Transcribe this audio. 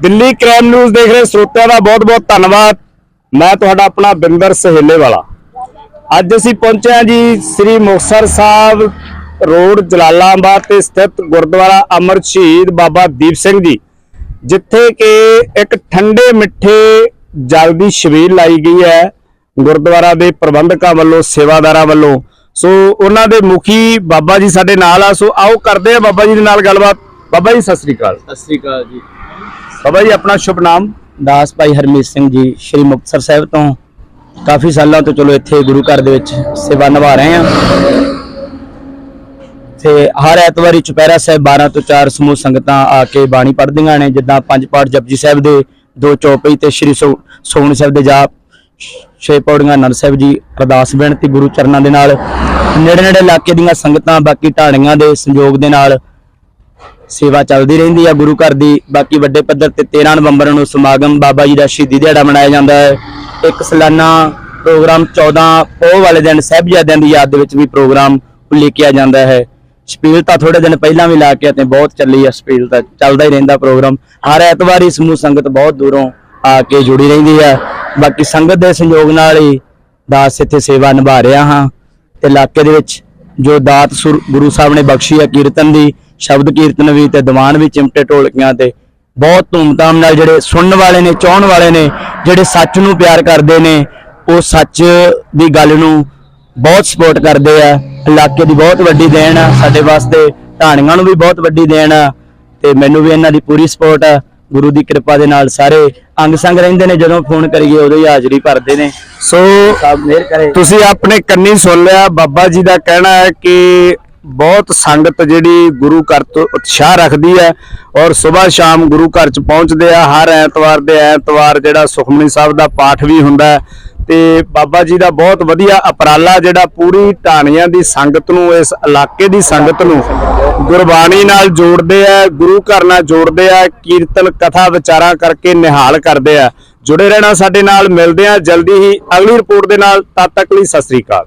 Delhi crime news ਦੇਖ ਰਹੇ ਸਰੋਤਿਆਂ ਦਾ ਬਹੁਤ-ਬਹੁਤ ਧੰਨਵਾਦ। ਮੈਂ ਤੁਹਾਡਾ ਆਪਣਾ ਬਿੰਦਰ ਸਹੇਲੇ ਵਾਲਾ ਅੱਜ ਅਸੀਂ ਪਹੁੰਚੇ ਹਾਂ ਜੀ ਸ੍ਰੀ ਮੁਕਤਸਰ ਸਾਹਿਬ ਰੋਡ, ਜਲਾਲਾਬਾਦ ਤੇ ਸਥਿਤ ਗੁਰਦੁਆਰਾ ਅਮਰ ਸ਼ਹੀਦ ਬਾਬਾ ਦੀਪ ਸਿੰਘ ਜੀ, ਜਿੱਥੇ ਕਿ ਇੱਕ ਠੰਡੇ ਮਿੱਠੇ ਜਲ ਦੀ ਛਬੀਲ ਲਾਈ ਗਈ ਹੈ ਗੁਰਦੁਆਰਾ ਦੇ ਪ੍ਰਬੰਧਕਾਂ ਵੱਲੋਂ, ਸੇਵਾਦਾਰਾਂ ਵੱਲੋਂ। ਸੋ ਉਹਨਾਂ ਦੇ ਮੁਖੀ ਬਾਬਾ ਜੀ ਸਾਡੇ ਨਾਲ ਆ। ਸੋ ਆਓ ਕਰਦੇ ਆ ਬਾਬਾ ਜੀ ਦੇ ਨਾਲ ਗੱਲਬਾਤ। ਬਾਬਾ ਜੀ, ਸਤਿ ਸ੍ਰੀ ਅਕਾਲ। ਸਤਿ ਸ੍ਰੀ ਅਕਾਲ ਜੀ। ਬਾਬਾ ਜੀ, ਆਪਣਾ ਸ਼ੁਭ ਨਾਮ? ਦਾਸ ਭਾਈ ਹਰਮੀਤ ਸਿੰਘ ਜੀ, ਸ਼੍ਰੀ ਮੁਕਤਸਰ ਸਾਹਿਬ ਤੋਂ। ਕਾਫੀ ਸਾਲਾਂ ਤੋਂ ਚਲੋ ਇੱਥੇ ਗੁਰੂ ਘਰ ਦੇ ਵਿੱਚ ਸੇਵਾ ਨਿਭਾ ਰਹੇ ਹਾਂ। ਤੇ ਹਰ ਐਤਵਾਰੀ ਚੁਪਹਿਰਾ ਸਾਹਿਬ 12 ਤੋਂ 4 ਸਮੂਹ ਸੰਗਤਾਂ ਆ ਕੇ ਬਾਣੀ ਪੜ੍ਹਦੀਆਂ ਨੇ, ਜਿੱਦਾਂ ਪੰਜ ਪਾਠ ਜਪਜੀ ਸਾਹਿਬ ਦੇ, ਦੋ ਚੌਪਈ ਤੇ ਸ਼੍ਰੀ ਸੋ- ਸੋਹਣ ਸਾਹਿਬ ਦੇ ਜਾਪ, ਛੇ ਪੌੜੀਆਂ ਆਨੰਦ ਸਾਹਿਬ ਜੀ, ਅਰਦਾਸ ਬੇਨਤੀ ਗੁਰੂ ਚਰਨਾਂ ਦੇ ਨਾਲ। ਨੇੜੇ ਨੇੜੇ ਇਲਾਕੇ ਦੀਆਂ ਸੰਗਤਾਂ, ਬਾਕੀ ਢਾਣੀਆਂ ਦੇ ਸੰਯੋਗ ਦੇ ਨਾਲ ਸੇਵਾ ਚੱਲਦੀ ਰਹਿੰਦੀ ਆ ਗੁਰੂ ਘਰ ਦੀ। ਬਾਕੀ ਵੱਡੇ ਪੱਧਰ ਤੇ 13 ਨਵੰਬਰ ਨੂੰ ਸਮਾਗਮ ਬਾਬਾ ਜੀ ਦਾ ਸ਼ਹੀਦੀ ਦਿਹਾੜਾ ਮਨਾਇਆ ਜਾਂਦਾ ਹੈ। ਇੱਕ ਸਾਲਾਨਾ ਪ੍ਰੋਗਰਾਮ 14 ਪੋਹ ਵਾਲੇ ਦਿਨ ਸਾਹਿਬਜ਼ਾਦਿਆਂ ਦੀ ਯਾਦ ਦੇ ਵਿੱਚ ਵੀ ਪ੍ਰੋਗਰਾਮ ਉਲੀਕਿਆ ਜਾਂਦਾ ਹੈ। ਸਪੀਲ ਤਾਂ ਥੋੜੇ ਦਿਨ ਪਹਿਲਾਂ ਵੀ ਲਾ ਕੇ ਤੇ ਬਹੁਤ ਚੱਲੀ ਆ ਸਪੀਲ ਤਾਂ ਚੱਲਦਾ ਹੀ ਰਹਿੰਦਾ ਪ੍ਰੋਗਰਾਮ। ਹਰ ਐਤਵਾਰ ਹੀ ਸਮੂਹ ਸੰਗਤ ਬਹੁਤ ਦੂਰੋਂ ਆ ਕੇ ਜੁੜੀ ਰਹਿੰਦੀ ਆ। ਬਾਕੀ ਸੰਗਤ ਦੇ ਸੰਯੋਗ ਨਾਲ ਹੀ ਦਾਸ ਇੱਥੇ ਸੇਵਾ ਨਿਭਾ ਰਿਹਾ ਹਾਂ। ਤੇ ਇਲਾਕੇ ਦੇ ਵਿੱਚ ਜੋ ਦਾਤ ਸੁਰ- ਗੁਰੂ ਸਾਹਿਬ ਨੇ ਬਖਸ਼ੀ ਹੈ ਕੀਰਤਨ ਦੀ ਸ਼ਬਦ ਕੀਰਤਨ ਵੀ ਤੇ ਦੀਵਾਨ ਵੀ ਚਿਮਟੇ ਢੋਲਕੀਆਂ ਤੇ ਬਹੁਤ ਧੂਮਧਾਮ ਨਾਲ ਜਿਹੜੇ ਸੁਣਨ ਵਾਲੇ ਨੇ ਚਾਹਣ ਵਾਲੇ ਨੇ ਜਿਹੜੇ ਸੱਚ ਨੂੰ ਪਿਆਰ ਕਰਦੇ ਨੇ ਉਹ ਸੱਚ ਦੀ ਗੱਲ ਨੂੰ ਬਹੁਤ ਸਪੋਰਟ ਕਰਦੇ ਆ। ਇਲਾਕੇ ਦੀ ਬਹੁਤ ਵੱਡੀ ਦੇਣ ਆ ਸਾਡੇ ਵਾਸਤੇ ਢਾਣੀਆਂ ਨੂੰ ਵੀ ਬਹੁਤ ਵੱਡੀ ਦੇਣ ਆ ਤੇ ਮੈਨੂੰ ਵੀ ਇਹਨਾਂ ਦੀ ਪੂਰੀ ਸਪੋਰਟ ਆ। ਗੁਰੂ ਦੀ ਕਿਰਪਾ ਦੇ ਨਾਲ ਸਾਰੇ ਅੰਗ ਸੰਗ ਰਹਿੰਦੇ ਨੇ ਜਦੋਂ ਫੋਨ ਕਰੀਏ ਉਦੋਂ ਹੀ ਹਾਜ਼ਰੀ ਭਰਦੇ ਨੇ। ਸੋ ਸਭ ਮਿਹਰ ਕਰੇ। ਤੁਸੀਂ ਆਪਣੇ ਕੰਨੀ ਸੁਣ ਲਿਆ ਬਾਬਾ ਜੀ ਦਾ ਕਹਿਣਾ ਹੈ ਕਿ ਬਹੁਤ ਸੰਗਤ ਜਿਹੜੀ ਗੁਰੂ ਘਰ ਤੋਂ ਉਤਸ਼ਾਹ ਰੱਖਦੀ ਹੈ ਔਰ ਸਵੇਰ ਸ਼ਾਮ ਗੁਰੂ ਘਰ ਚ ਪਹੁੰਚਦੇ ਆ, ਹਰ ਐਤਵਾਰ ਦੇ ਐਤਵਾਰ ਜਿਹੜਾ ਸੁਖਮਨੀ ਸਾਹਿਬ ਦਾ ਪਾਠ ਵੀ ਹੁੰਦਾ ਹੈ। ਤੇ ਬਾਬਾ ਜੀ ਦਾ ਬਹੁਤ ਵਧੀਆ ਉਪਰਾਲਾ ਜਿਹੜਾ ਪੂਰੀ ਢਾਣੀਆਂ ਦੀ ਸੰਗਤ ਨੂੰ, ਇਸ ਇਲਾਕੇ ਦੀ ਸੰਗਤ ਨੂੰ ਗੁਰਬਾਣੀ ਨਾਲ ਜੋੜਦੇ ਆ, ਗੁਰੂ ਘਰ ਨਾਲ ਜੋੜਦੇ ਆ, ਕੀਰਤਨ ਕਥਾ ਵਿਚਾਰਾਂ ਕਰਕੇ ਨਿਹਾਲ ਕਰਦੇ ਆ। ਜੁੜੇ ਰਹਿਣਾ ਸਾਡੇ ਨਾਲ, ਮਿਲਦੇ ਆ ਜਲਦੀ ਹੀ। ਅਗਲੀ ਰਿਪੋਰਟ ਦੇ ਨਾਲ ਤਦ ਤੱਕ ਲਈ Sat Sri Akal.